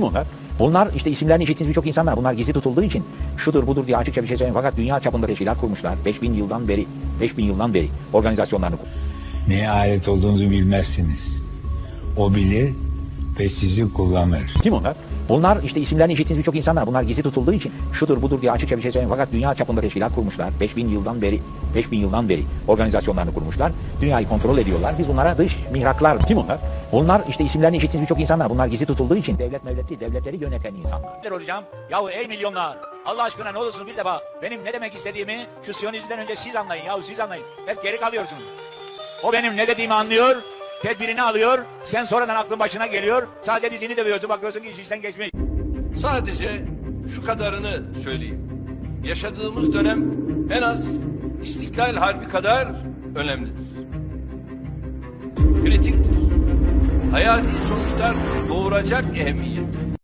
Bunlar, bunlar işte isimlerini işittiğiniz birçok insanlar bunlar gizli tutulduğu için şudur budur diye açıkça bir şey söylemiyor. Fakat dünya çapında teşkilat kurmuşlar. 5000 yıldan beri 5000 yıldan beri organizasyonlarını kur- Neye alet olduğunuzu bilmezsiniz. O bilir ve sizi kullanır. Kim onlar? Bunlar işte isimlerini işittiğiniz birçok insanlar bunlar gizli tutulduğu için şudur budur diye açıkça bir şey söylemiyor. Fakat dünya çapında teşkilat kurmuşlar. 5000 yıldan beri 5000 yıldan beri organizasyonlarını kurmuşlar. Dünyayı kontrol ediyorlar. Biz bunlara dış mihraklar. Kim onlar? Bunlar işte isimlerini işittiğiniz birçok insanlar bunlar gizli tutulduğu için devlet mevleti devletleri yöneten insanlar. Hocam. Yahu ey milyonlar. Allah aşkına ne olursunuz bir defa benim ne demek istediğimi şu Siyonizmden önce siz anlayın. Yahu siz anlayın. Hep geri kalıyorsunuz. O benim ne dediğimi anlıyor. Tedbirini alıyor. Sen sonradan aklın başına geliyor. Sadece dizini dövüyorsun. Bakıyorsun ki iş işten geçmiş. Sadece şu kadarını söyleyeyim. Yaşadığımız dönem en az İstiklal Harbi kadar önemlidir. Kritiktir. Sonuçlar doğuracak ehemmiyettedir.